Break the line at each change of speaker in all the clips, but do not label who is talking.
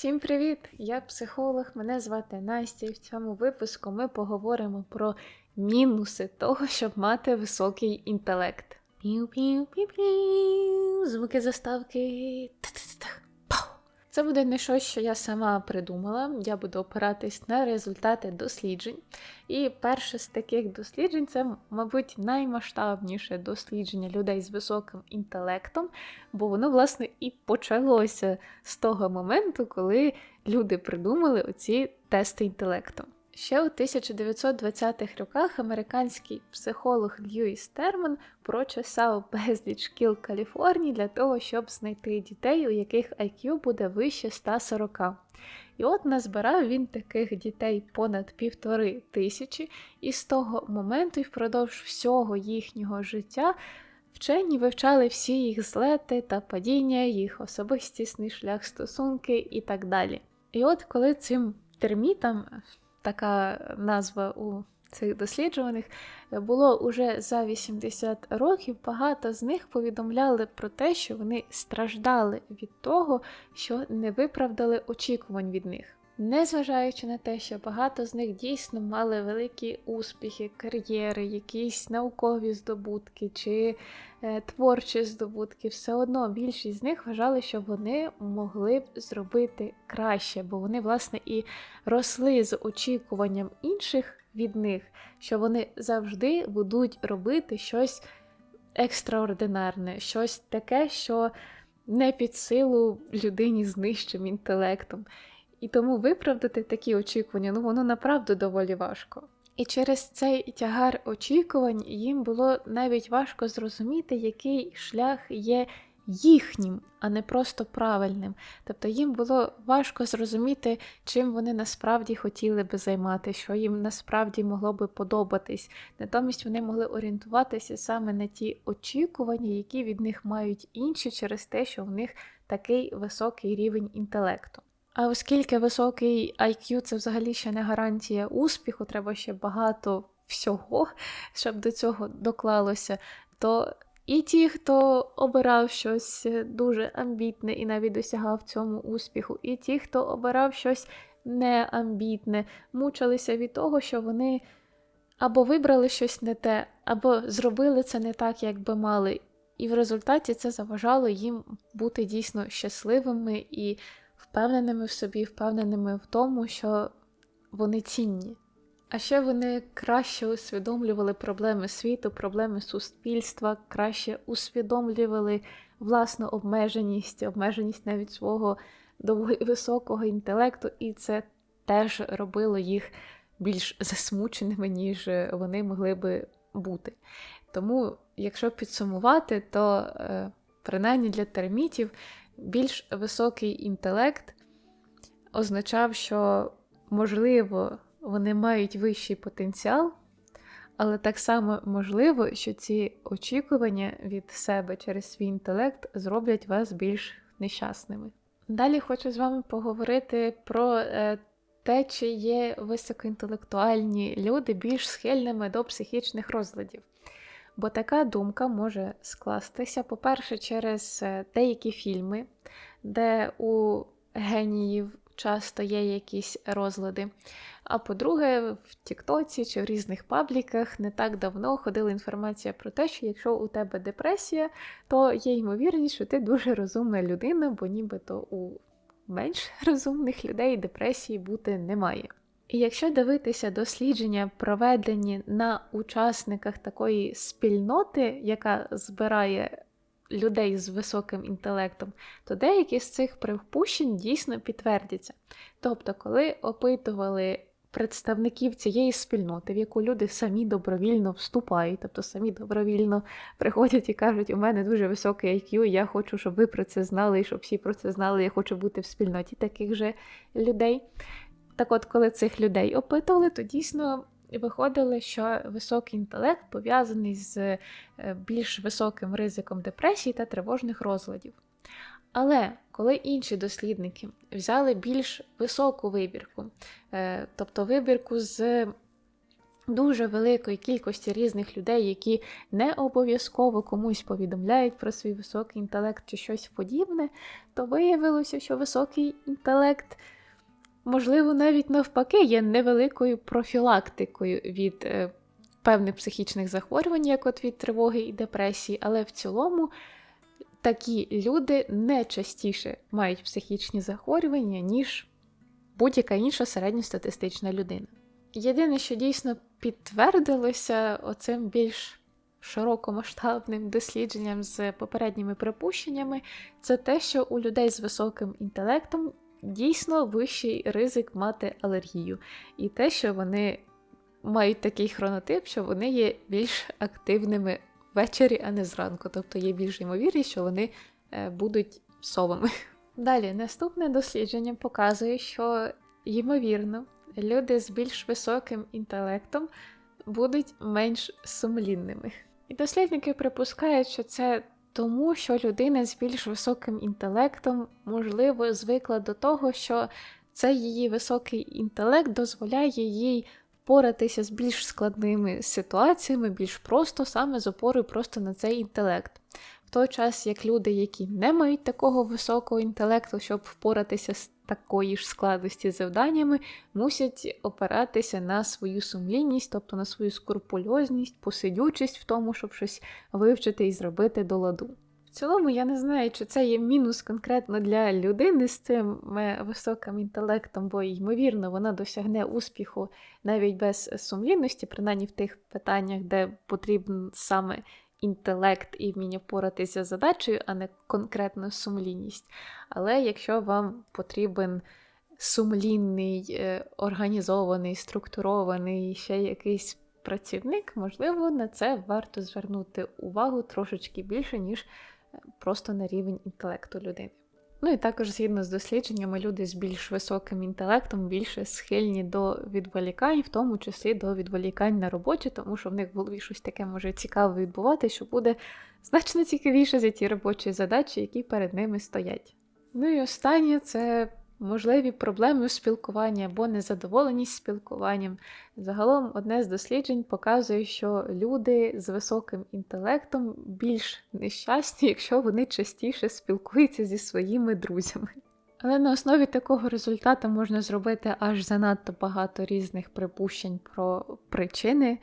Всім привіт! Я психолог, мене звати Настя, і в цьому випуску ми поговоримо про мінуси того, щоб мати високий інтелект. Піу-піу-піу-піу, звуки заставки. Та-та-та-та. Пау. Це буде не щось, що я сама придумала. Я буду опиратись на результати досліджень. І перше з таких досліджень це, мабуть, наймасштабніше дослідження людей з високим інтелектом, бо воно, власне, і почалося з того моменту, коли люди придумали оці тести інтелекту. Ще у 1920-х роках американський психолог Льюіс Терман прочесав безліч шкіл Каліфорнії для того, щоб знайти дітей, у яких IQ буде вище 140. І от назбирав він таких дітей понад півтори тисячі, і з того моменту і впродовж всього їхнього життя вчені вивчали всі їх злети та падіння, їх особистісний шлях стосунки і так далі. І от коли цим термітам, така назва у цих досліджуваних, було уже за 80 років, багато з них повідомляли про те, що вони страждали від того, що не виправдали очікувань від них. Незважаючи на те, що багато з них дійсно мали великі успіхи, кар'єри, якісь наукові здобутки чи е, творчі здобутки, все одно більшість з них вважали, що вони могли б зробити краще, бо вони, власне, і росли з очікуванням інших від них, що вони завжди будуть робити щось екстраординарне, щось таке, що не під силу людині з нижчим інтелектом. І тому виправдати такі очікування, ну воно направду доволі важко. І через цей тягар очікувань їм було навіть важко зрозуміти, який шлях є їхнім, а не просто правильним. Тобто їм було важко зрозуміти, чим вони насправді хотіли би займати, що їм насправді могло би подобатись. Натомість вони могли орієнтуватися саме на ті очікування, які від них мають інші, через те, що в них такий високий рівень інтелекту. А оскільки високий IQ це взагалі ще не гарантія успіху, треба ще багато всього, щоб до цього доклалося, то і ті, хто обирав щось дуже амбітне і навіть досягав цьому успіху, і ті, хто обирав щось неамбітне, мучилися від того, що вони або вибрали щось не те, або зробили це не так, як би мали. І в результаті це заважало їм бути дійсно щасливими і впевненими в собі, впевненими в тому, що вони цінні. А ще вони краще усвідомлювали проблеми світу, проблеми суспільства, краще усвідомлювали власну обмеженість, обмеженість навіть свого високого інтелекту, і це теж робило їх більш засмученими, ніж вони могли би бути. Тому, якщо підсумувати, то е, принаймні для термітів більш високий інтелект означав, що, можливо, вони мають вищий потенціал, але так само можливо, що ці очікування від себе через свій інтелект зроблять вас більш нещасними. Далі хочу з вами поговорити про е, те, чи є високоінтелектуальні люди більш схильними до психічних розладів. Бо така думка може скластися, по-перше, через е, деякі фільми, де у геніїв часто є якісь розлади. А по-друге, в Тіктоці чи в різних пабліках не так давно ходила інформація про те, що якщо у тебе депресія, то є ймовірність, що ти дуже розумна людина, бо нібито у менш розумних людей депресії бути немає. І якщо дивитися дослідження, проведені на учасниках такої спільноти, яка збирає людей з високим інтелектом, то деякі з цих припущень дійсно підтвердяться. Тобто, коли опитували представників цієї спільноти, в яку люди самі добровільно вступають, тобто самі добровільно приходять і кажуть, у мене дуже високий IQ, я хочу, щоб ви про це знали, і щоб всі про це знали, я хочу бути в спільноті таких же людей. Так от, коли цих людей опитували, то дійсно виходило, що високий інтелект пов'язаний з е, більш високим ризиком депресії та тривожних розладів. Але коли інші дослідники взяли більш високу вибірку, е, тобто вибірку з дуже великої кількості різних людей, які не обов'язково комусь повідомляють про свій високий інтелект чи щось подібне, то виявилося, що високий інтелект, можливо, навіть навпаки, є невеликою профілактикою від е, певних психічних захворювань, як от від тривоги і депресії, але в цілому. Такі люди не частіше мають психічні захворювання, ніж будь-яка інша середньостатистична людина. Єдине, що дійсно підтвердилося оцим більш широкомасштабним дослідженням з попередніми припущеннями, це те, що у людей з високим інтелектом дійсно вищий ризик мати алергію, і те, що вони мають такий хронотип, що вони є більш активними ввечері, а не зранку. Тобто є більш ймовірність, що вони е, будуть совами. Далі, наступне дослідження показує, що ймовірно, люди з більш високим інтелектом будуть менш сумлінними. І дослідники припускають, що це тому, що людина з більш високим інтелектом, можливо, звикла до того, що цей її високий інтелект дозволяє їй впоратися з більш складними ситуаціями, більш просто саме з опорою просто на цей інтелект. Той час, як люди, які не мають такого високого інтелекту, щоб впоратися з такої ж складності завданнями, мусять опиратися на свою сумлінність, тобто на свою скрупульозність, посидючість в тому, щоб щось вивчити і зробити до ладу. В цілому, я не знаю, чи це є мінус конкретно для людини з цим е, високим інтелектом, бо, ймовірно, вона досягне успіху навіть без сумлінності, принаймні в тих питаннях, де потрібен саме інтелект і вміння впоратися з задачею, а не конкретно сумлінність. Але якщо вам потрібен сумлінний, е, організований, структурований ще якийсь працівник, можливо, на це варто звернути увагу трошечки більше, ніж е, просто на рівень інтелекту людини. Ну і також, згідно з дослідженнями, люди з більш високим інтелектом більше схильні до відволікань, в тому числі до відволікань на роботі, тому що в них в голові щось таке може цікаво відбувати, що буде значно цікавіше за ті робочі задачі, які перед ними стоять. Ну і останнє це можливі проблеми у спілкуванні або незадоволеність спілкуванням. Загалом, одне з досліджень показує, що люди з високим інтелектом більш нещасні, якщо вони частіше спілкуються зі своїми друзями. Але на основі такого результату можна зробити аж занадто багато різних припущень про причини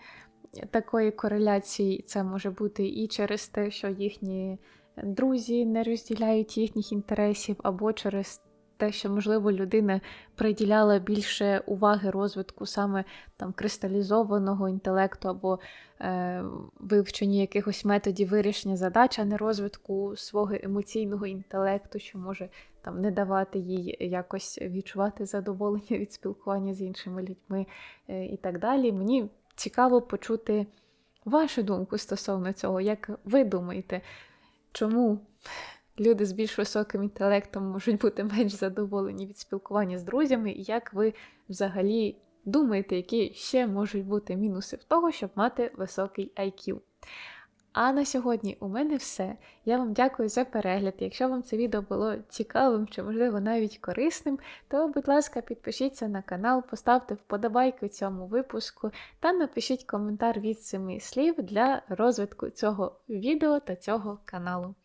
такої кореляції. Це може бути і через те, що їхні друзі не розділяють їхніх інтересів, або через те, що, можливо, людина приділяла більше уваги розвитку саме там кристалізованого інтелекту або е, вивченню якихось методів вирішення задач, а не розвитку свого емоційного інтелекту, що може там не давати їй якось відчувати задоволення від спілкування з іншими людьми е, і так далі. Мені цікаво почути вашу думку стосовно цього, як ви думаєте, чому? Люди з більш високим інтелектом можуть бути менш задоволені від спілкування з друзями, і як ви взагалі думаєте, які ще можуть бути мінуси в того, щоб мати високий IQ. А на сьогодні у мене все. Я вам дякую за перегляд. Якщо вам це відео було цікавим чи, можливо, навіть корисним, то, будь ласка, підпишіться на канал, поставте вподобайку цьому випуску та напишіть коментар від семи слів для розвитку цього відео та цього каналу.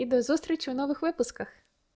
І до зустрічі у нових випусках!